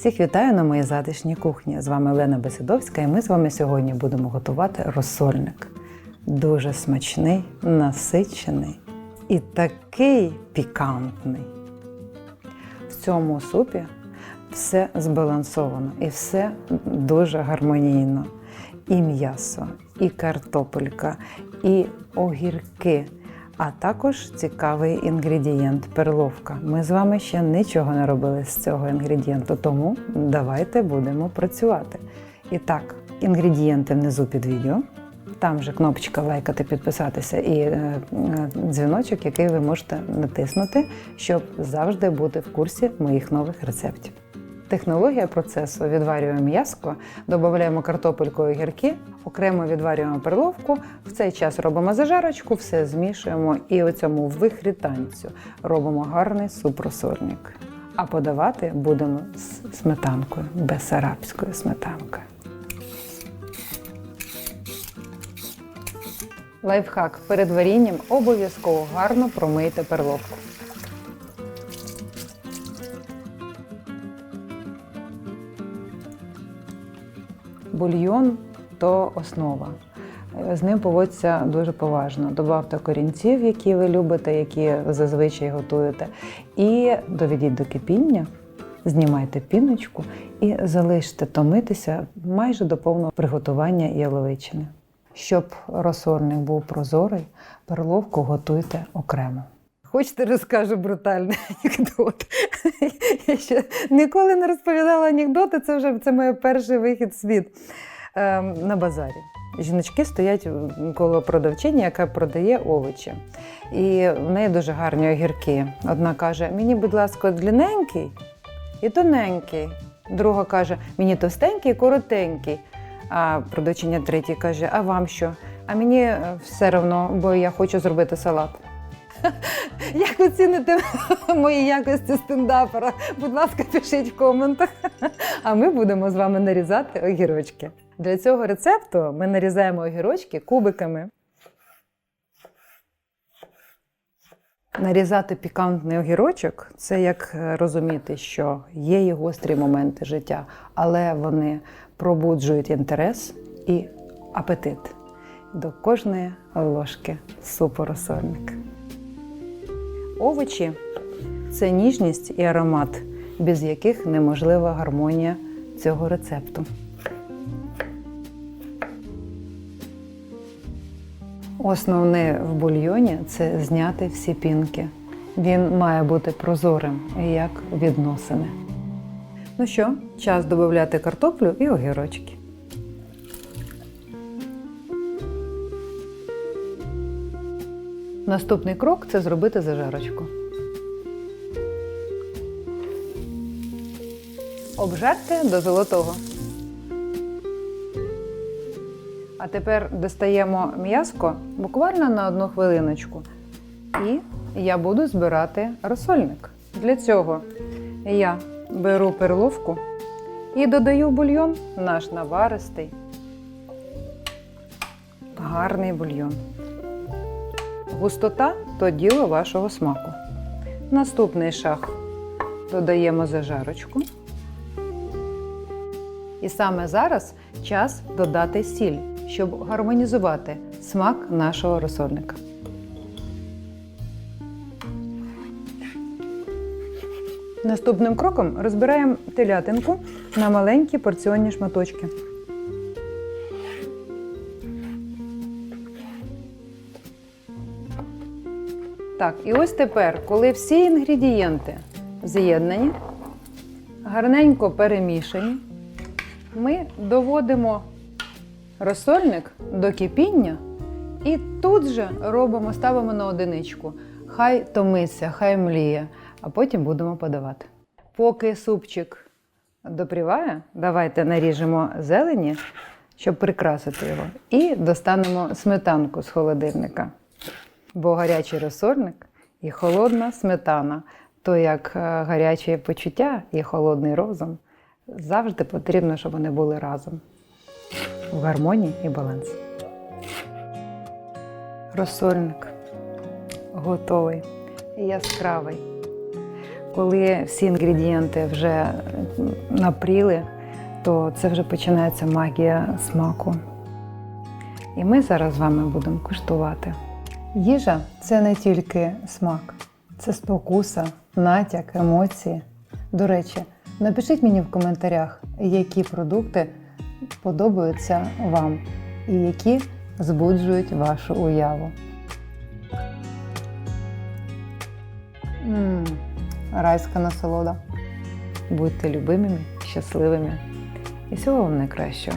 Всіх вітаю на моїй затишній кухні. З вами Олена Бесидовська, і ми з вами сьогодні будемо готувати розсольник. Дуже смачний, насичений і такий пікантний. В цьому супі все збалансовано і все дуже гармонійно. І м'ясо, і картопелька, і огірки, а також цікавий інгредієнт перловка. Ми з вами ще нічого не робили з цього інгредієнту, тому давайте будемо працювати. І так, інгредієнти внизу під відео. Там же кнопочка лайкати, підписатися і е, е, дзвіночок, який ви можете натиснути, щоб завжди бути в курсі моїх нових рецептів. Технологія процесу відварюємо м'яско, додаємо картопельку і огірки, окремо відварюємо перловку. В цей час робимо зажарочку, все змішуємо і у цьому вихрі танцю робимо гарний супросольник. А подавати будемо з сметанкою, бесарабською сметанкою. Лайфхак перед варінням обов'язково гарно промийте перловку. Бульйон то основа. З ним поводься дуже поважно. Добавте корінців, які ви любите, які зазвичай готуєте, і доведіть до кипіння, знімайте піночку і залиште томитися майже до повного приготування яловичини. Щоб розсольник був прозорий, перловку готуйте окремо. Хочете, розкажу брутальний анекдот. Я ще ніколи не розповідала анекдоти, це вже це моє перший вихід в світ ем, на базарі. Жіночки стоять коло продавчині, яка продає овочі. І в неї дуже гарні огірки. Одна каже: мені, будь ласка, длинненький і тоненький. Друга каже, мені товстенький і коротенький. А продавчиня третій каже: А вам що? А мені е, все одно, бо я хочу зробити салат. Як оціните мої якості стендапера? Будь ласка, пишіть в коментах. А ми будемо з вами нарізати огірочки. Для цього рецепту ми нарізаємо огірочки кубиками. Нарізати пікантний огірочок це як розуміти, що є і гострі моменти життя, але вони пробуджують інтерес і апетит до кожної ложки супу. Овочі це ніжність і аромат, без яких неможлива гармонія цього рецепту. Основне в бульйоні це зняти всі пінки. Він має бути прозорим, як відносини. Ну що, час додати картоплю і огірочки. Наступний крок це зробити зажарочку. Обжарте до золотого. А тепер достаємо м'яско буквально на одну хвилиночку. І я буду збирати розсольник. Для цього я беру перловку і додаю бульйон наш наваристий, гарний бульйон. Густота то діло вашого смаку. Наступний шаг додаємо зажарочку. І саме зараз час додати сіль, щоб гармонізувати смак нашого розсольника. Наступним кроком розбираємо телятинку на маленькі порціонні шматочки. Так, і ось тепер, коли всі інгредієнти з'єднані, гарненько перемішані, ми доводимо розсольник до кипіння і тут же робимо, ставимо на одиничку. Хай томиться, хай мліє, а потім будемо подавати. Поки супчик допріває, давайте наріжемо зелені, щоб прикрасити його, і достанемо сметанку з холодильника. Бо гарячий розсольник і холодна сметана, то як е, гаряче почуття і холодний розум, завжди потрібно, щоб вони були разом в гармонії і балансі. Розсольник готовий, яскравий, Коли всі інгредієнти вже напріли, то це вже починається магія смаку. І ми зараз з вами будемо куштувати. Їжа це не тільки смак, це спокуса, натяк, емоції. До речі, напишіть мені в коментарях, які продукти подобаються вам і які збуджують вашу уяву. М, Райська насолода. Будьте любимими, щасливими і всього вам найкращого.